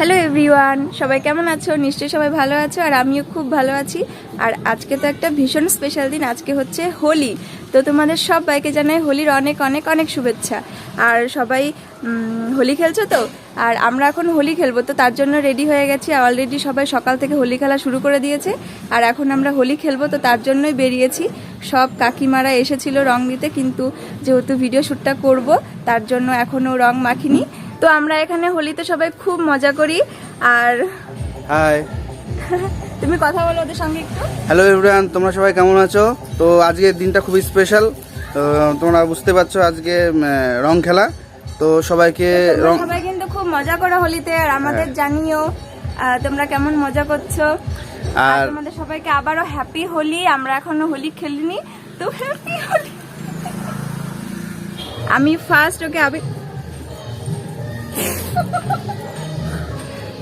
Hello everyone সবাই কেমন আছো? নিশ্চয়ই সবাই ভালো আছো, আর আমিও খুব ভালো আছি। আর আজকে তো একটা ভীষণ স্পেশাল দিন, আজকে হচ্ছে হোলি। তো তোমাদের সবাইকে জানাই হোলির অনেক অনেক অনেক শুভেচ্ছা। আর সবাই হোলি খেলছো তো? আর আমরা এখন হোলি খেলব, তো তার জন্য রেডি হয়ে গেছি। অলরেডি সবাই সকাল থেকে হোলি খেলা শুরু করে দিয়েছে। আর এখন আমরা হোলি খেলব, তো তার জন্যই বেরিয়েছি। সব কাকিমারা এসেছিল রং দিতে কিন্তু যেহেতু ভিডিও শ্যুটটা করব, তার জন্য এখনও রং মাখিনি। তো আমরা এখানে হোলিতে সবাই খুব মজা করি আর হাই তুমি কথা বলো ওদের সঙ্গে একটু। হ্যালো এভরিওয়ান তোমরা সবাই কেমন আছো? তো আজকের দিনটা খুবই স্পেশাল তোমরা বুঝতে পারছ আজকে রং খেলা। তো সবাইকে রং সবাই কিন্তু খুব মজা করো হোলিতে আর আমাদের জানিও আহ, তোমরা কেমন মজা করছ। আর আর তোমাদের সবাইকে আবারও হ্যাপি হোলি আমরা এখনও হোলি খেলিনি তো হ্যাপি হোলি। আমি ফার্স্ট ওকে আবি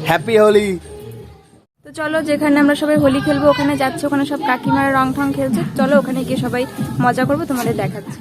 হ্যাপি হোলি তো চলো যেখানে আমরা সবাই হোলি খেলব ওখানে যাচ্ছে ওখানে সব কাকিমারা রং ঠং খেলছে। চলো ওখানে গিয়ে সবাই মজা করব তোমাদের দেখাচ্ছি।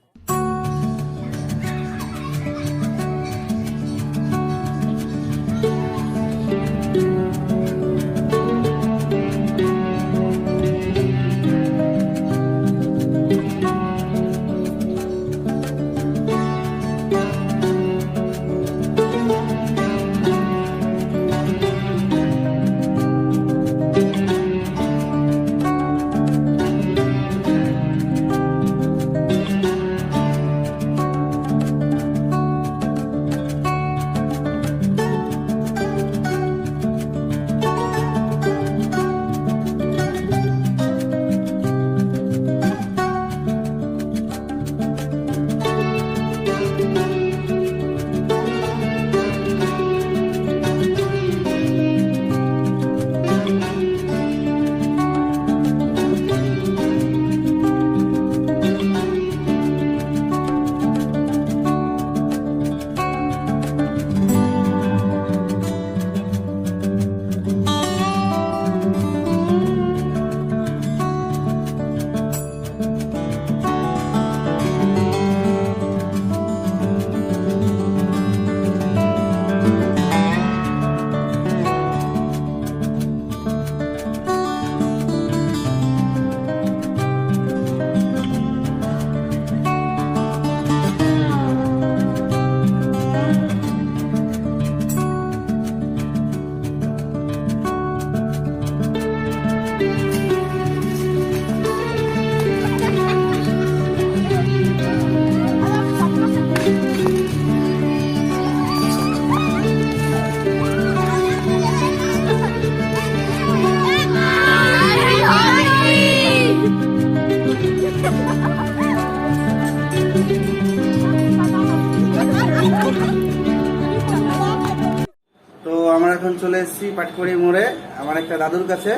তো আমরা এখন চলে এসেছি পাটকড়ি মোড়ে আমার একটা দাদুর কাছে।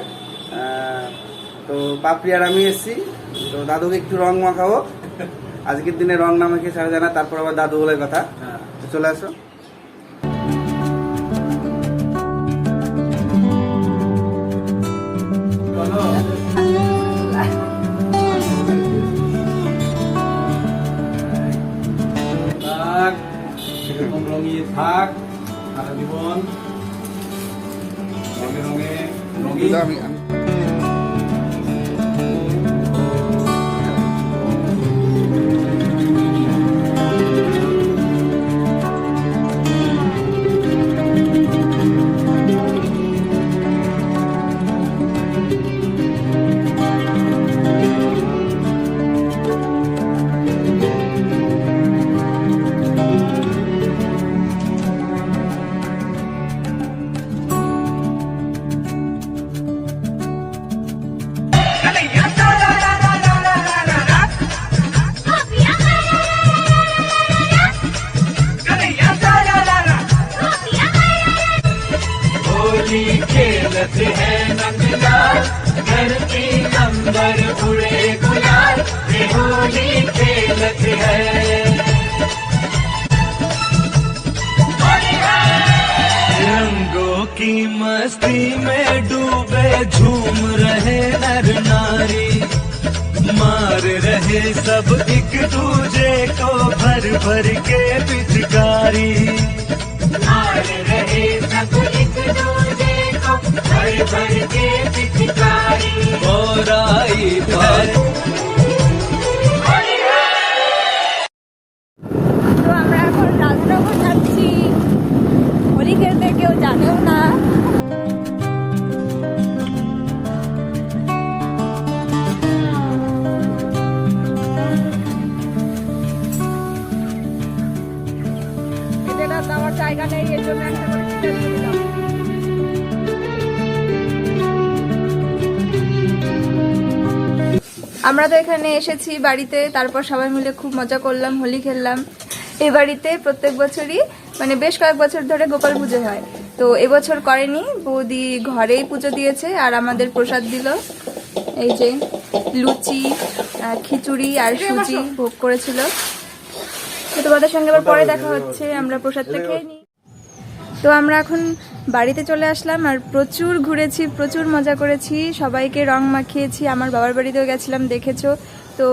তো পাপড়ি আর আমি এসেছি। তো দাদুকে একটু রং মাখাবো। আজকের দিনে রং না মাখিয়ে ছাড়া জানা তারপর আবার দাদু বলে কথা। চলে আসো। खेलत है नंदलाल धरती अंबर उड़े गुलाल ये होली खेलत है। रंगों की मस्ती में डूबे झूम रहे नर नारी। मार रहे सब एक दूजे को भर भर के पिचकारी। मार रहे सब एक दूजे भर भर के पिचकारी और आई भर তো আমরা এখন রাজনগর যাচ্ছি হোলি খেলতে কেউ জানেও না এদের আর যাওয়ার জায়গা নেই এর জন্য একটা আমরা তো এখানে এসেছি বাড়িতে তারপর সবাই মিলে খুব মজা করলাম হোলি খেললাম। এই বাড়িতে প্রত্যেক বছরই মানে বেশ কয়েক বছর ধরে গোপাল পুজো হয়। তো এবছর করেনি বৌদি ঘরেই পুজো দিয়েছে আর আমাদের প্রসাদ দিল। এই যে লুচি খিচুড়ি আর সুজি ভোগ করেছিল। তো তোমাদের সঙ্গে আবার পরে দেখা হচ্ছে আমরা প্রসাদটা খেয়ে নিই। তো আমরা এখন বাড়িতে চলে আসলাম আর প্রচুর ঘুরেছি প্রচুর মজা করেছি। সবাইকে রং মাখিয়েছি আমার বাবার বাড়িতেও গেছিলাম দেখেছ? তো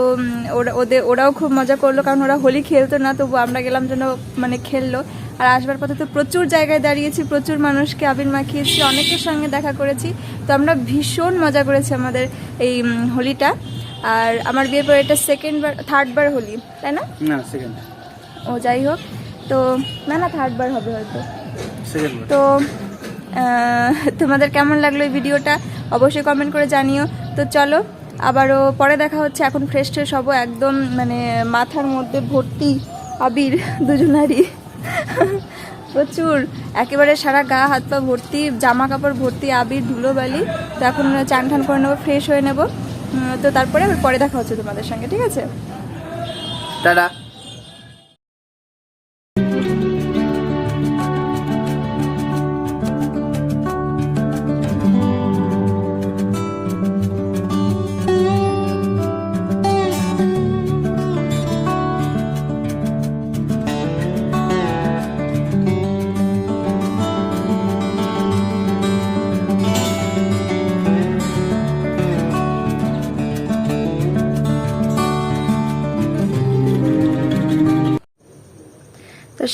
ওরা ওদের ওরাও খুব মজা করল কারণ ওরা হোলি খেলতো না তবু আমরা গেলাম জন্য মানে খেললো। আর আসবার পথে তো প্রচুর জায়গায় দাঁড়িয়েছি প্রচুর মানুষকে আবির মাখিয়েছি অনেকের সঙ্গে দেখা করেছি। তো আমরা ভীষণ মজা করেছি আমাদের এই হোলিটা। আর আমার বিয়ের পর এটা সেকেন্ড বার থার্ড বার হোলি তাই না? না সেকেন্ড ও যাই হোক। তো না না থার্ড বার হবে হয়তো। তো তোমাদের কেমন লাগল এই ভিডিওটা? অবশ্যই কমেন্ট করে জানিও। তো চলো আবারও পরে দেখা হচ্ছে। এখন ফ্রেশ ট্রেশ হব একদম মানে মাথার মধ্যে ভর্তি আবির দুজনারই প্রচুর। একেবারে সারা গা হাত পা ভর্তি জামা কাপড় ভর্তি আবির ধুলোবালি। তো এখন চান ঠান করে নেব ফ্রেশ হয়ে নেব। তো তারপরে আবার পরে দেখা হচ্ছে তোমাদের সঙ্গে ঠিক আছে? টাটা।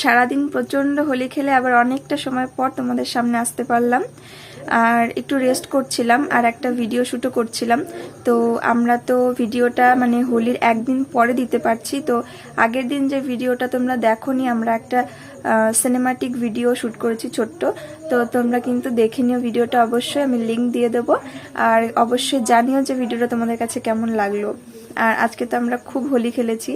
সারাদিন প্রচণ্ড হোলি খেলে আবার অনেকটা সময় পর তোমাদের সামনে আসতে পারলাম। আর একটু রেস্ট করছিলাম আর একটা ভিডিও শ্যুটও করছিলাম। তো আমরা তো ভিডিওটা মানে হোলির একদিন পরে দিতে পারছি। তো আগের দিন যে ভিডিওটা তোমরা দেখোনি, আমরা একটা সিনেমাটিক ভিডিও শ্যুট করেছি ছোট্ট। তো তোমরা কিন্তু দেখে নিও ভিডিওটা অবশ্যই, আমি লিঙ্ক দিয়ে দেবো। আর অবশ্যই জানিও যে ভিডিওটা তোমাদের কাছে কেমন লাগল। আর আজকে তো আমরা খুব হোলি খেলেছি।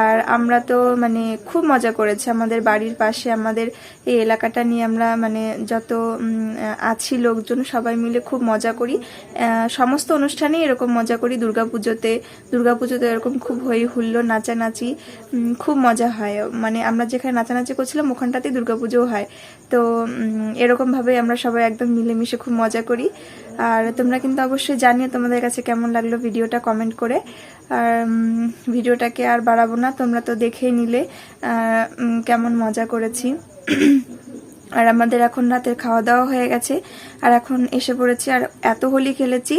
আর আমরা তো মানে খুব মজা করেছি। আমাদের বাড়ির পাশে আমাদের এই এলাকাটা নিয়ে আমরা মানে যত আছি লোকজন সবাই মিলে খুব মজা করি। সমস্ত অনুষ্ঠানেই এরকম মজা করি। দুর্গাপুজোতে দুর্গাপুজোতে এরকম খুব হই হুল্লো নাচানাচি খুব মজা হয়। মানে আমরা যেখানে নাচানাচি করছিলাম ওখানটাতেই দুর্গাপুজোও হয়। তো এরকমভাবে আমরা সবাই একদম মিলেমিশে খুব মজা করি। আর তোমরা কিন্তু অবশ্যই জানিও তোমাদের কাছে কেমন লাগল ভিডিওটা কমেন্ট করে। আর ভিডিওটাকে আর বাড়াবো না। তোমরা তো দেখেই নিলে কেমন মজা করেছি। আর আমাদের এখন রাতের খাওয়া দাওয়া হয়ে গেছে। আর এখন এসে পড়েছি। আর এত হোলি খেলেছি,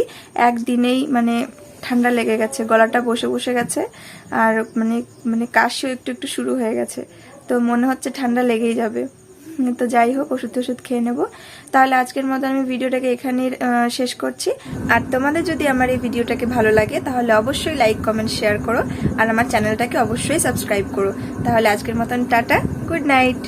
একদিনেই মানে ঠান্ডা লেগে গেছে, গলাটা বসে বসে গেছে। আর মানে মানে কাশিও একটু একটু শুরু হয়ে গেছে। তো মনে হচ্ছে ঠান্ডা লেগেই যাবে। তো যাই হোক, ওষুধ ওষুধ খেয়ে নেব। তাহলে আজকের মতো আমি ভিডিওটাকে এখানে শেষ করছি। আর তোমাদের যদি আমার এই ভিডিওটাকে ভালো লাগে, তাহলে অবশ্যই লাইক, কমেন্ট, শেয়ার করো। আর আমার চ্যানেলটাকে অবশ্যই সাবস্ক্রাইব করো। তাহলে আজকের মতন টাটা, গুড নাইট।